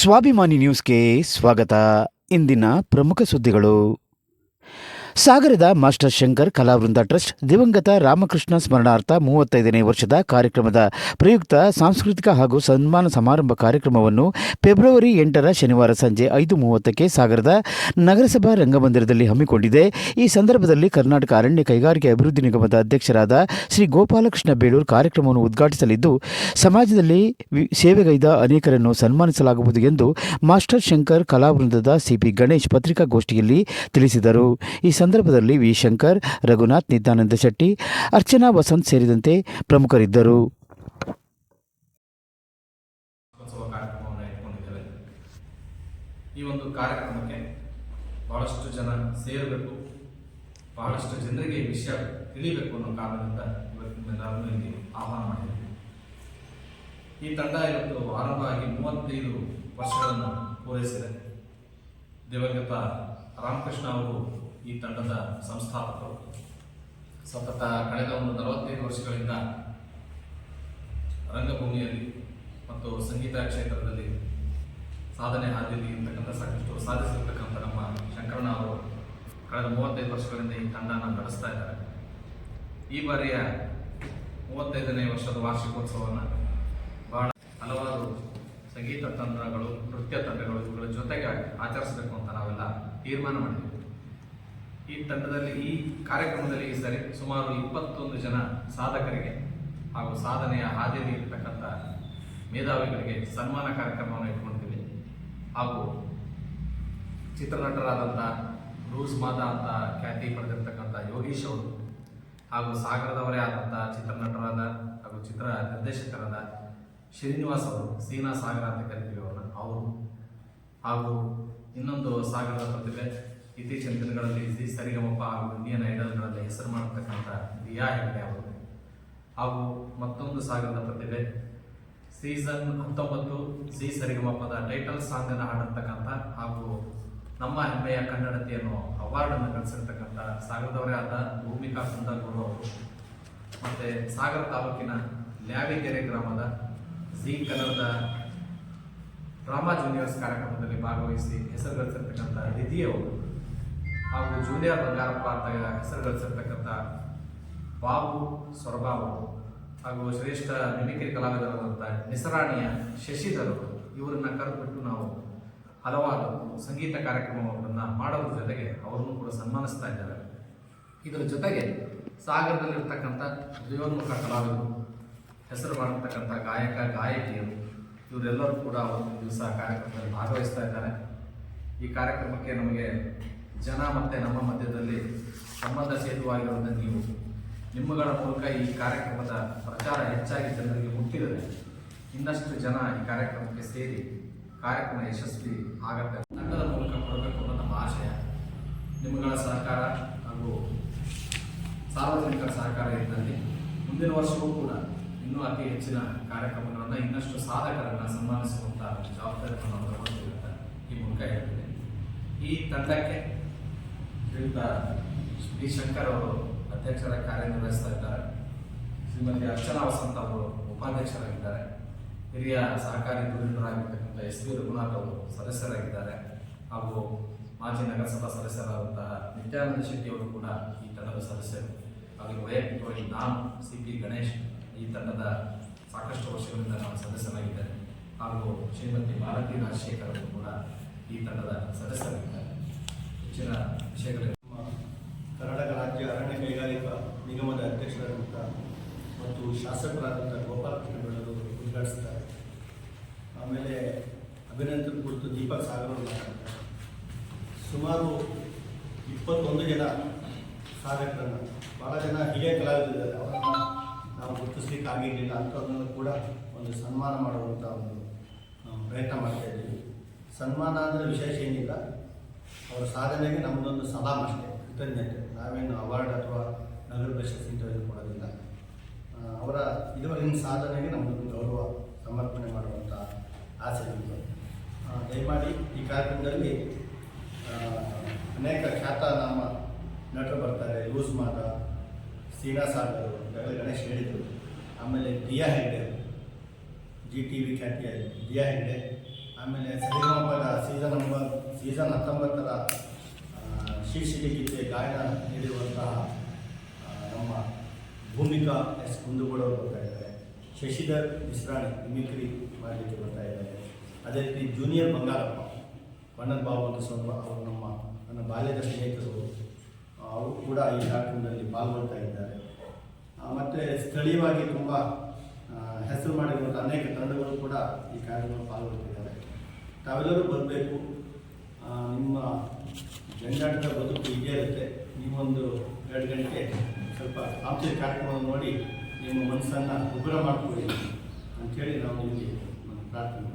ಸ್ವಾಭಿಮಾನಿ ನ್ಯೂಸ್ಗೆ ಸ್ವಾಗತ. ಇಂದಿನ ಪ್ರಮುಖ ಸುದ್ದಿಗಳು. ಸಾಗರದ ಮಾಸ್ಟರ್ ಶಂಕರ್ ಕಲಾವೃಂದ ಟ್ರಸ್ಟ್, ದಿವಂಗತ ರಾಮಕೃಷ್ಣ ಸ್ಮರಣಾರ್ಥ ಮೂವತ್ತೈದನೇ ವರ್ಷದ ಕಾರ್ಯಕ್ರಮದ ಪ್ರಯುಕ್ತ ಸಾಂಸ್ಕೃತಿಕ ಹಾಗೂ ಸನ್ಮಾನ ಸಮಾರಂಭ ಕಾರ್ಯಕ್ರಮವನ್ನು ಫೆಬ್ರವರಿ ಎಂಟರ ಶನಿವಾರ ಸಂಜೆ ಐದು ಮೂವತ್ತಕ್ಕೆ ಸಾಗರದ ನಗರಸಭಾ ರಂಗಮಂದಿರದಲ್ಲಿ ಹಮ್ಮಿಕೊಂಡಿದೆ. ಈ ಸಂದರ್ಭದಲ್ಲಿ ಕರ್ನಾಟಕ ಅರಣ್ಯ ಕೈಗಾರಿಕೆ ಅಭಿವೃದ್ಧಿ ನಿಗಮದ ಅಧ್ಯಕ್ಷರಾದ ಶ್ರೀ ಗೋಪಾಲಕೃಷ್ಣ ಬೇಳೂರು ಕಾರ್ಯಕ್ರಮವನ್ನು ಉದ್ಘಾಟಿಸಲಿದ್ದು, ಸಮಾಜದಲ್ಲಿ ಸೇವೆಗೈದ ಅನೇಕರನ್ನು ಸನ್ಮಾನಿಸಲಾಗುವುದು ಎಂದು ಮಾಸ್ಟರ್ ಶಂಕರ್ ಕಲಾವೃಂದದ ಸಿಪಿ ಗಣೇಶ್ ಪತ್ರಿಕಾಗೋಷ್ಠಿಯಲ್ಲಿ ತಿಳಿಸಿದರು. ಈ ಸಂದರ್ಭದಲ್ಲಿ ವಿ. ಶಂಕರ್, ರಘುನಾಥ್, ನಿತ್ಯಾನಂದ ಶೆಟ್ಟಿ, ಅರ್ಚನಾ ವಸಂತ್ ಸೇರಿದಂತೆ ಪ್ರಮುಖರಿದ್ದರು. ಈ ಒಂದು ಕಾರ್ಯಕ್ರಮಕ್ಕೆ ಬಹಳಷ್ಟು ಜನ ಸೇರಬೇಕು, ಬಹಳಷ್ಟು ಜನರಿಗೆ ವಿಷಯ ತಿಳಿಬೇಕು ಅನ್ನೋ ಕಾರಣದಿಂದ ಇವತ್ತಿನ ಇಲ್ಲಿ ಆಹ್ವಾನ ಮಾಡಿದ್ದೀವಿ ಈ ತಂಡ ಇವತ್ತು ಆರಂಭ ಆಗಿ ಮೂವತ್ತೈದು ವರ್ಷಗಳನ್ನು ಪೂರೈಸಿದೆ. ದಿವಂಗತ ರಾಮಕೃಷ್ಣ ಅವರು ಈ ತಂಡದ ಸಂಸ್ಥಾಪಕರು. ಸತತ ಕಳೆದ ಒಂದು ನಲವತ್ತೈದು ವರ್ಷಗಳಿಂದ ರಂಗಭೂಮಿಯಲ್ಲಿ ಮತ್ತು ಸಂಗೀತ ಕ್ಷೇತ್ರದಲ್ಲಿ ಸಾಧನೆ ಹಾದಿಯಲ್ಲಿ ಇರ್ತಕ್ಕಂಥ ಸಾಕಷ್ಟು ಸಾಧಿಸಿರ್ತಕ್ಕಂಥ ನಮ್ಮ ಶಂಕರಣ್ಣ ಅವರು ಕಳೆದ ಮೂವತ್ತೈದು ವರ್ಷಗಳಿಂದ ಈ ತಂಡನ ನಡೆಸ್ತಾ ಇದ್ದಾರೆ. ಈ ಬಾರಿಯ ಮೂವತ್ತೈದನೇ ವರ್ಷದ ವಾರ್ಷಿಕೋತ್ಸವವನ್ನು ಬಹಳ ಹಲವಾರು ಸಂಗೀತ ತಂತ್ರಗಳು ನೃತ್ಯ ತಂಡಗಳು ಇವುಗಳ ಜೊತೆಗೆ ಆಚರಿಸಬೇಕು ಅಂತ ನಾವೆಲ್ಲ ತೀರ್ಮಾನ ಮಾಡಿದ್ವಿ ಈ ತಂಡದಲ್ಲಿ, ಈ ಕಾರ್ಯಕ್ರಮದಲ್ಲಿ ಈ ಸರಿ ಸುಮಾರು ಇಪ್ಪತ್ತೊಂದು ಜನ ಸಾಧಕರಿಗೆ ಹಾಗೂ ಸಾಧನೆಯ ಹಾದಿಯಲ್ಲಿ ಇರತಕ್ಕಂಥ ಮೇಧಾವಿಗಳಿಗೆ ಸನ್ಮಾನ ಕಾರ್ಯಕ್ರಮವನ್ನು ಇಟ್ಕೊಳ್ತೀವಿ ಹಾಗೂ ಚಿತ್ರನಟರಾದಂಥ ರೂಸ್ ಮಾದ ಅಂತ ಖ್ಯಾತಿ ಪಡೆದಿರ್ತಕ್ಕಂಥ ಯೋಗೀಶ್ ಅವರು ಹಾಗೂ ಸಾಗರದವರೇ ಆದಂಥ ಚಿತ್ರನಟರಾದ ಹಾಗೂ ಚಿತ್ರ ನಿರ್ದೇಶಕರಾದ ಶ್ರೀನಿವಾಸ್ ಅವರು, ಸೀನಾ ಸಾಗರ ಅಂತ ಕರಿತೀವಿ ಅವರನ್ನ, ಅವರು ಹಾಗೂ ಇನ್ನೊಂದು ಸಾಗರದ ಪ್ರತಿಭೆ ಇತ್ತೀಚಿನ ದಿನಗಳಲ್ಲಿ ಜಿ ಸರಿಗಮಪ ಹಾಗೂ ಇಂಡಿಯನ್ ಐಡಲ್ಗಳಲ್ಲಿ ಹೆಸರು ಮಾಡತಕ್ಕಂಥ ರಿಯಾ ಹೆಗ್ಡೆ ಅವರು. ಹಾಗೂ ಮತ್ತೊಂದು ಸಾಗರದ ಪ್ರತಿಭೆ, ಸೀಸನ್ ಹತ್ತೊಂಬತ್ತು ಜಿ ಸರಿಗಮಪದ ಟೈಟಲ್ ಸಾಂಗ್ ಅನ್ನು ಹಾಡಿರ್ತಕ್ಕಂಥ ಹಾಗೂ ನಮ್ಮ ಹೆಮ್ಮೆಯ ಕನ್ನಡತೆಯನ್ನು ಅವಾರ್ಡ್ ಅನ್ನು ಗಳಿಸಿರ್ತಕ್ಕಂಥ ಸಾಗರದವರೇ ಆದ ಭೂಮಿಕಾ ಕುಂದಗೌಡ ಅವರು. ಮತ್ತೆ ಸಾಗರ ತಾಲೂಕಿನ ಲ್ಯಾವಿಕೆರೆ ಗ್ರಾಮದ ಜಿ ಕನ್ನಡದ ಡ್ರಾಮಾ ಜೂನಿಯರ್ಸ್ ಕಾರ್ಯಕ್ರಮದಲ್ಲಿ ಭಾಗವಹಿಸಿ ಹೆಸರು ಗಳಿಸಿರ್ತಕ್ಕಂಥ ಅವರು. ಹಾಗೂ ಜೂನಿಯರ್ ಬಂಗಾರಪ್ಪ ಅಂತ ಹೆಸರು ಗಳಿಸಿರ್ತಕ್ಕಂಥ ಬಾಬು ಸೊರಬಾಬು ಹಾಗೂ ಶ್ರೇಷ್ಠ ಮಿಮಿಕ್ರಿ ಕಲಾವಿದರಾದಂಥ ನಿಸರಾಣಿಯ ಶಶಿಧರ್ ಇವರನ್ನ ಕರೆದುಬಿಟ್ಟು ನಾವು ಹಲವಾರು ಸಂಗೀತ ಕಾರ್ಯಕ್ರಮವನ್ನು ಮಾಡೋದ್ರ ಜೊತೆಗೆ ಅವರನ್ನು ಕೂಡ ಸನ್ಮಾನಿಸ್ತಾ ಇದ್ದಾರೆ. ಇದರ ಜೊತೆಗೆ ಸಾಗರದಲ್ಲಿರ್ತಕ್ಕಂಥ ಉದಯೋನ್ಮುಖ ಕಲಾವಿದರು, ಹೆಸರು ಮಾಡಿರ್ತಕ್ಕಂಥ ಗಾಯಕ, ಗಾಯಕಿಯರು, ಇವರೆಲ್ಲರೂ ಕೂಡ ಒಂದು ದಿವಸ ಕಾರ್ಯಕ್ರಮದಲ್ಲಿ ಭಾಗವಹಿಸ್ತಾ ಇದ್ದಾರೆ. ಈ ಕಾರ್ಯಕ್ರಮಕ್ಕೆ ನಮಗೆ ಜನ ಮತ್ತೆ ನಮ್ಮ ಮಧ್ಯದಲ್ಲಿ ಸಂಬಂಧ ಸೇತುವಾಗಿರುವಂಥ ನೀವು, ನಿಮ್ಮಗಳ ಮೂಲಕ ಈ ಕಾರ್ಯಕ್ರಮದ ಪ್ರಚಾರ ಹೆಚ್ಚಾಗಿ ಜನರಿಗೆ ಮುಟ್ಟಿದರೆ ಇನ್ನಷ್ಟು ಜನ ಈ ಕಾರ್ಯಕ್ರಮಕ್ಕೆ ಸೇರಿ ಕಾರ್ಯಕ್ರಮ ಯಶಸ್ವಿ ಆಗತ್ತೆ. ತಂಡದ ಮೂಲಕ ಕೊಡಬೇಕು ಅನ್ನೋ ನಮ್ಮ ಆಶಯ, ನಿಮ್ಮಗಳ ಸಹಕಾರ ಹಾಗೂ ಸಾರ್ವಜನಿಕರ ಸಹಕಾರ ಇದ್ದಲ್ಲಿ ಮುಂದಿನ ವರ್ಷವೂ ಕೂಡ ಇನ್ನೂ ಅತಿ ಹೆಚ್ಚಿನ ಕಾರ್ಯಕ್ರಮಗಳನ್ನು ಇನ್ನಷ್ಟು ಸಾಧಕರನ್ನು ಸನ್ಮಾನಿಸುವಂಥ ಜವಾಬ್ದಾರಿಯನ್ನು ಈ ಮೂಲಕ ಹೇಳ್ತೀನಿ. ಈ ತಂಡಕ್ಕೆ ಶ್ರೀಯುತ ಶ್ರೀ ಶಂಕರ್ ಅವರು ಅಧ್ಯಕ್ಷರ ಕಾರ್ಯನಿರ್ವಹಿಸ್ತಾ ಇದ್ದಾರೆ. ಶ್ರೀಮತಿ ಅರ್ಚನಾ ವಸಂತ ಅವರು ಉಪಾಧ್ಯಕ್ಷರಾಗಿದ್ದಾರೆ. ಹಿರಿಯ ಸಹಕಾರಿ ಧುರೀಣರಾಗಿರ್ತಕ್ಕಂಥ ಎಸ್ ಪಿ ರಘುನಾಥ್ ಅವರು ಸದಸ್ಯರಾಗಿದ್ದಾರೆ. ಹಾಗೂ ಮಾಜಿ ನಗರಸಭಾ ಸದಸ್ಯರಾದಂತಹ ನಿತ್ಯಾನಂದ ಶೆಟ್ಟಿ ಅವರು ಕೂಡ ಈ ತಂಡದ ಸದಸ್ಯರು. ಹಾಗೂ ವೈಯಕ್ತಿಕವಾಗಿ ನಾನು ಸಿ ಪಿ ಗಣೇಶ್ ಈ ತಂಡದ ಸಾಕಷ್ಟು ವರ್ಷಗಳಿಂದ ನಾನು ಸದಸ್ಯನಾಗಿದ್ದೇನೆ. ಹಾಗೂ ಶ್ರೀಮತಿ ಭಾರತಿ ರಾಜಶೇಖರ್ ಅವರು ಕೂಡ ಈ ತಂಡದ ಸದಸ್ಯರಾಗಿದ್ದಾರೆ. ಹೆಚ್ಚಿನ ವಿಷಯಗಳಿವೆ. ನಮ್ಮ ಕರ್ನಾಟಕ ರಾಜ್ಯ ಅರಣ್ಯ ಕೈಗಾರಿಕಾ ನಿಗಮದ ಅಧ್ಯಕ್ಷರಾದಂಥ ಮತ್ತು ಶಾಸಕರಾದಂಥ ಗೋಪಾಲಕೃಷ್ಣ ಬೆಳರು ಉದ್ಘಾಟಿಸ್ತಾರೆ. ಆಮೇಲೆ ಅಭಿನಂದನ ಕುರಿತು ದೀಪಕ್ ಸಾಗರ್ ಮಾತಾಡ್ತಾರೆ. ಸುಮಾರು ಇಪ್ಪತ್ತೊಂದು ಜನ ಸಾಧಕರನ್ನು ಭಾಳ ಜನ ಹಿರಿಯ ಕಲಾವಿದರಿದ್ದಾರೆ. ಅವರನ್ನು ನಾವು ಗುರುತಿಸ್ಲಿಕ್ಕೆ ಆಗಿರಲಿಲ್ಲ ಅಂಥವ್ರನ್ನ ಕೂಡ ಒಂದು ಸನ್ಮಾನ ಮಾಡುವಂಥ ಒಂದು ಪ್ರಯತ್ನ ಮಾಡ್ತಾ ಇದ್ದೀವಿ. ಸನ್ಮಾನ ಅಂದರೆ ವಿಶೇಷ ಏನಿಲ್ಲ. ಅವರ ಸಾಧನೆಗೆ ನಮ್ಮದೊಂದು ಸಲಾಮ್ ಅಷ್ಟೇ ಕೃತಜ್ಞತೆ. ನಾವೇನು ಅವಾರ್ಡ್ ಅಥವಾ ನಗರ ಪ್ರಶಸ್ತಿ ಇಂಥದ್ದು ಕೊಡೋದಿಲ್ಲ. ಅವರ ಇದುವರೆಗಿನ ಸಾಧನೆಗೆ ನಮ್ಮದೊಂದು ಗೌರವ, ಸಮರ್ಪಣೆ ಮಾಡುವಂಥ ಆಸೆ ಇದೆ ದಯಮಾಡಿ ಈ ಕಾರ್ಯಕ್ರಮದಲ್ಲಿ ಅನೇಕ ಖ್ಯಾತನಾಮ ನಟರು ಬರ್ತಾರೆ. ಲೂಸ್ ಮಾದ, ಸೀನಾ ಸಾಗರ್ ಈಗಾಗಲೇ ಗಣೇಶ್ ಹೇಳಿದರು. ಆಮೇಲೆ Diya Hegde, G T V ಖ್ಯಾತಿಯ ದಿಯಾ ಹೆಗ್ಡೆ. ಆಮೇಲೆ ಸರಿಗಮಪದ ಸೀಸನ್ ನಂಬರ್ ಸೀಸನ್ ಹತ್ತೊಂಬತ್ತರ ಆ, ಶೀರ್ಷಿಕೆ ಗೀತೆ ಗಾಯನ ನೀಡಿರುವಂತಹ ನಮ್ಮ ಭೂಮಿಕಾ ಎಸ್ ಕುಂದುಗೋಡ ಅವರು ಬರ್ತಾ ಇದ್ದಾರೆ. ಶಶಿಧರ್ ಮಿಶ್ರಾಣಿ ಮಿಮಿಕ್ರಿ ಮಾಡಲಿಕ್ಕೆ ಬರ್ತಾ ಇದ್ದಾರೆ. ಅದೇ ರೀತಿ ಜೂನಿಯರ್ ಬಂಗಾರಪ್ಪ ಬಣ್ಣದ ಬಾಬು ಸ್ವಲ್ಪ ಅವರು ನಮ್ಮ ನನ್ನ ಬಾಲ್ಯದ ಸ್ನೇಹಿತರು. ಅವರು ಕೂಡ ಈ ಕಾರ್ಯಕ್ರಮದಲ್ಲಿ ಪಾಲ್ಗೊಳ್ತಾ ಇದ್ದಾರೆ. ಮತ್ತು ಮತ್ತೆ ಸ್ಥಳೀಯವಾಗಿ ತುಂಬ ಹೆಸರು ಮಾಡಿರುವಂಥ ಅನೇಕ ತಂಡಗಳು ಕೂಡ ಈ ಕಾರ್ಯಕ್ರಮ ಪಾಲ್ಗೊಳ್ತಿದ್ದಾರೆ ತಾವೆಲ್ಲರೂ ಬರಬೇಕು ನಿಮ್ಮ ಜಂಜಾಟದ ಬದುಕು ಹೀಗೆ ಇರುತ್ತೆ ನೀವೊಂದು ಎರಡು ಗಂಟೆ ಸ್ವಲ್ಪ ಸಾಂಸ್ಕೃತಿಕ ಕಾರ್ಯಕ್ರಮವನ್ನು ನೋಡಿ ನಿಮ್ಮ ಮನಸ್ಸನ್ನು ಉಗ್ರ ಮಾಡಿಕೊಳ್ಳಿ ಅಂಥೇಳಿ ನಾವು ನಿಮಗೆ ಪ್ರಾರ್ಥನೆ.